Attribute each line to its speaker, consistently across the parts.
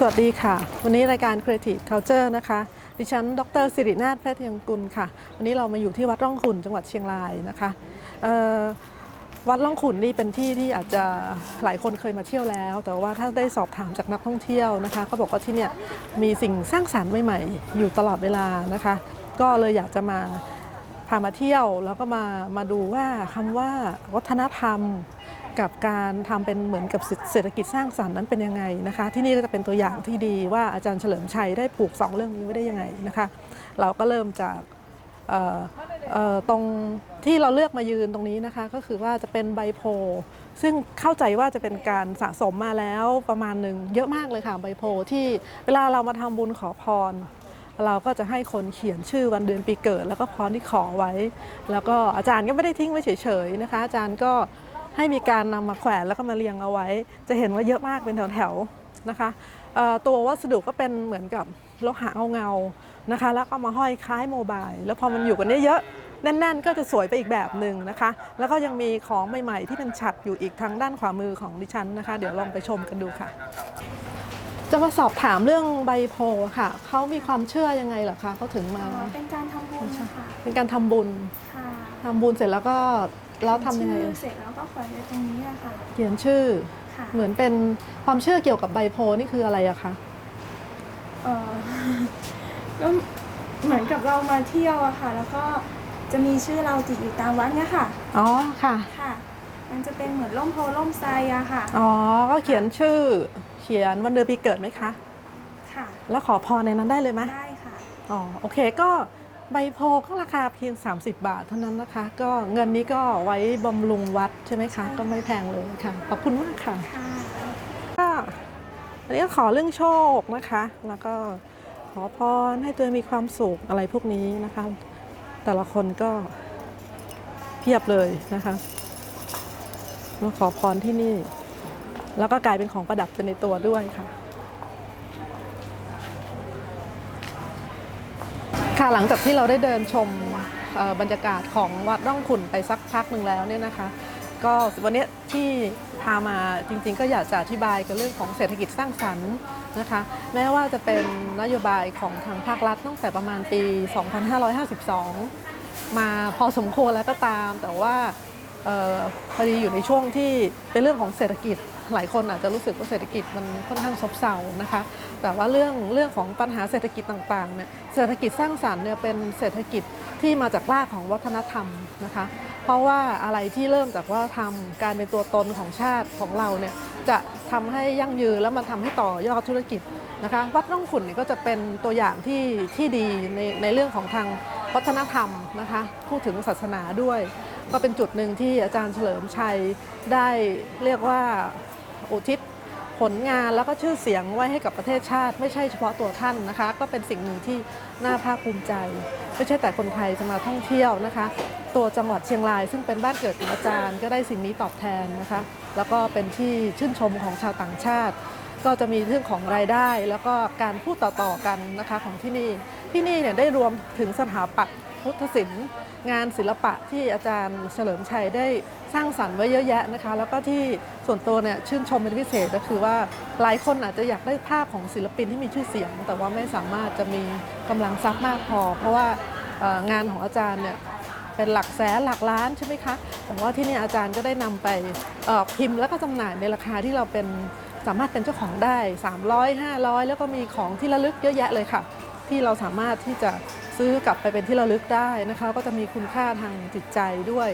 Speaker 1: สวัสดีค่ะ วันนี้รายการ Creative Culture นะคะ ดิฉัน ดรสิรินาถแพทย์ยังกุลค่ะ วันนี้เรามาอยู่ที่วัดร่องขุนจังหวัดเชียงรายนะคะวัดร่องขุนนี่เป็นที่ที่อาจจะหลายคนเคยมาเที่ยวแล้ว แต่ว่าถ้าได้สอบถามจากนักท่องเที่ยวนะคะก็บอกว่าที่เนี่ยมีสิ่งสร้างสรรค์ใหม่ๆอยู่ตลอดเวลานะคะ ก็เลยอยากจะมาพามาเที่ยวแล้วก็มามาดูว่าคำว่าวัฒนธรรม กับการทำเป็นเหมือนกับเศรษฐกิจสร้างสรรค์นั้นเป็นยังไงนะคะ ที่นี่ก็จะเป็นตัวอย่างที่ดีว่าอาจารย์เฉลิมชัยได้ผูกสองเรื่องนี้ไว้ได้ยังไงนะคะ เราก็เริ่มจากตรงที่เราเลือกมายืนตรงนี้นะคะ ก็คือว่าจะเป็นใบโพซึ่งเข้าใจว่าจะเป็นการสะสมมาแล้วประมาณหนึ่งเยอะมากเลยค่ะใบโพที่เวลาเรามาทำบุญขอพร เราก็จะให้คนเขียนชื่อวันเดือนปีเกิด แล้วก็พรที่ขอไว้ แล้วก็อาจารย์ก็ไม่ได้ทิ้งไว้เฉยๆนะคะ อาจารย์ก็ ให้มีการนำมาแขวนแล้วก็มาเรียงเอาไว้ จะเห็นว่าเยอะมากเป็นแถวๆนะคะเอ่อตัววัสดุก็เป็นเหมือนกับโลหะเงาๆนะคะ แล้วก็มาห้อยคล้ายโมบาย แล้วพอมันอยู่กันเยอะๆแน่น ๆ ก็จะสวยไปอีกแบบหนึ่งนะคะ แล้วก็ยังมีของใหม่ๆ ที่เป็นฉัดอยู่อีกทางด้านขวามือของดิฉันนะคะ เดี๋ยวลองไปชมกันดูค่ะ จะมาสอบถามเรื่องใบโพธิ์ค่ะเขามีความเชื่อยังไงเหรอคะเขาถึงมา
Speaker 2: อ๋อเป็นการทำบุญค่ะ
Speaker 1: เป็นการทำบุญ
Speaker 2: ค่ะ
Speaker 1: ทำบุญเสร็จแล้วก็ แล้วทำยังไง
Speaker 2: ชื่อเสร็จแล้วก็แขวนไว้ตรงนี้อะค่ะ
Speaker 1: เขียนชื่อ
Speaker 2: ค่ะ
Speaker 1: เหมือนเป็นความเชื่อเกี่ยวกับใบโพธิ์นี่คืออะไรอะคะ
Speaker 2: เออ ก็เหมือนกับเรามาเที่ยวอะค่ะ แล้วก็จะมีชื่อเราติดอยู่ตามวัดเนี่ยค่ะ
Speaker 1: อ๋อค่ะ
Speaker 2: ค่ะ มันจะเป็นเหมือนร่มโพล่มไทรอะค่ะ
Speaker 1: อ๋อก็เขียนชื่อ เขียนวันเดือนปีเกิดไหมคะ
Speaker 2: ค่ะ
Speaker 1: แล้วขอพรในนั้นได้เลยไหม
Speaker 2: ได้ค่ะ
Speaker 1: อ๋อโอเคก็ ใบโพธิ์ก็ราคาเพียง 30 บาทเท่านั้นนะคะ ก็เงินนี้ก็ไว้บำรุงวัดใช่ไหมคะ
Speaker 2: ใช่
Speaker 1: ก็ไม่แพงเลยค่ะ ขอบคุณมากค่ะ
Speaker 2: ค่ะ
Speaker 1: ก็อันนี้ก็ขอเรื่องโชคนะคะ แล้วก็ขอพรให้ตัวเองมีความสุขอะไรพวกนี้นะคะ แต่ละคนก็เพียบเลยนะคะมาขอพรที่นี่ แล้วก็กลายเป็นของประดับไปในตัวด้วยค่ะ ค่ะหลังจากที่เราได้เดินชมบรรยากาศของวัดร่องขุนไปสักพักหนึ่งแล้วเนี่ยนะคะ ก็วันนี้ที่พามาจริงๆ ก็อยากจะอธิบายกับเรื่องของเศรษฐกิจสร้างสรรค์นะคะ แม้ว่าจะเป็นนโยบายของทางภาครัฐตั้งแต่ประมาณปี 2552 มาพอสมควรแล้วก็ตาม แต่ว่าพอดีอยู่ในช่วงที่เป็นเรื่องของเศรษฐกิจ หลายคนอาจจะรู้สึกว่าเศรษฐกิจมันค่อนข้างซบเซานะคะ แต่ว่าเรื่องเรื่องของปัญหาเศรษฐกิจต่างๆเนี่ยเศรษฐกิจสร้างสรรค์เนี่ยเป็นเศรษฐกิจที่มาจากรากของวัฒนธรรมนะคะ เพราะว่าอะไรที่เริ่มจากวัฒนธรรมการเป็นตัวตนของชาติของเราเนี่ยจะทำให้ยั่งยืนแล้วมันทำให้ต่อยอดธุรกิจนะคะวัดร่องขุนเนี่ยก็จะเป็นตัวอย่างที่ที่ดีในในเรื่องของทางวัฒนธรรมนะคะพูดถึงศาสนาด้วย ก็เป็นจุดหนึ่งที่อาจารย์เฉลิมชัยได้เรียกว่า อุทิศผลงานแล้วก็ชื่อเสียงไว้ให้กับประเทศชาติ ไม่ใช่เฉพาะตัวท่านนะคะ ก็เป็นสิ่งหนึ่งที่น่าภาคภูมิใจ ไม่ใช่แต่คนไทยจะมาท่องเที่ยวนะคะ ตัวจังหวัดเชียงราย ซึ่งเป็นบ้านเกิดของอาจารย์ ก็ได้สิ่งนี้ตอบแทนนะคะ แล้วก็เป็นที่ชื่นชมของชาวต่างชาติ ก็จะมีเรื่องของรายได้ แล้วก็การพูดต่อๆกันนะคะของที่นี่ที่นี่เนี่ยได้รวมถึงสถาปัตย์พุทธศิลป์งานศิลปะที่อาจารย์เฉลิมชัยได้สร้างสรรค์ไว้เยอะแยะนะคะ แล้วก็ที่ส่วนตัวเนี่ยชื่นชมเป็นพิเศษก็คือว่าหลายคนอาจจะอยากได้ภาพของศิลปินที่มีชื่อเสียง แต่ว่าไม่สามารถจะมีกำลังทรัพย์มากพอ เพราะว่างานของอาจารย์เนี่ยเป็นหลักแสนหลักล้านใช่ไหมคะแต่ว่าที่นี่อาจารย์ก็ได้นำไปพิมพ์แล้วก็จำหน่ายในราคาที่เราเป็น สามารถเป็นเจ้าของได้ 300 500 แล้วก็มีของที่ระลึกเยอะแยะเลยค่ะ ที่เราสามารถที่จะซื้อกลับไปเป็นที่ระลึกได้นะคะ ก็จะมีคุณค่าทางจิตใจด้วย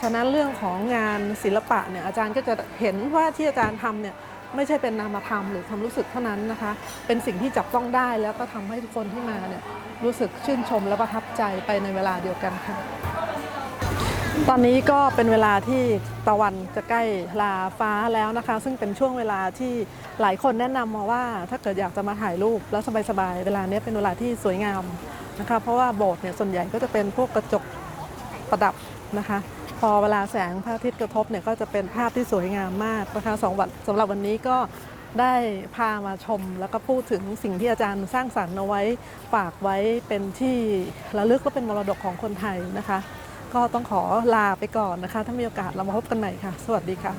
Speaker 1: ฉะนั้นเรื่องของงานศิลปะเนี่ยอาจารย์ก็จะเห็นว่าที่อาจารย์ทำเนี่ยไม่ใช่เป็นนามธรรมหรือความรู้สึกเท่านั้นนะคะ เป็นสิ่งที่จับต้องได้แล้วก็ทำให้ทุกคนที่มาเนี่ยรู้สึกชื่นชมและประทับใจไปในเวลาเดียวกันค่ะ ตอนนี้ก็เป็นเวลาที่ตะวันจะใกล้ลาฟ้าแล้วนะคะ ซึ่งเป็นช่วงเวลาที่หลายคนแนะนำมาว่า ถ้าเกิดอยากจะมาถ่ายรูปแล้วสบายๆเวลานี้เป็นเวลาที่สวยงามนะคะ เพราะว่าโบสถ์เนี่ยส่วนใหญ่ก็จะเป็นพวกกระจกประดับนะคะ พอเวลาแสงพระอาทิตย์กระทบเนี่ยก็จะเป็นภาพที่สวยงามมากนะคะสองวันสำหรับวันนี้ก็ได้พามาชมแล้วก็พูดถึงสิ่งที่อาจารย์สร้างสรรค์เอาไว้ฝากไว้เป็นที่ระลึกและเป็นมรดกของคนไทยนะคะ ก็ต้องขอลาไปก่อนนะคะ ถ้ามีโอกาสเรามาพบกันใหม่ค่ะ สวัสดีค่ะ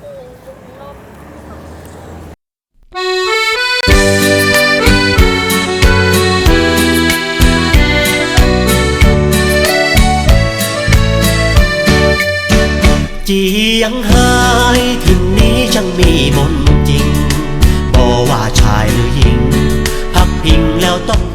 Speaker 3: จียังหายถึงนี้ช่างมีมนจริงบอว่าชายหรือหญิง พักพิงแล้วต้อง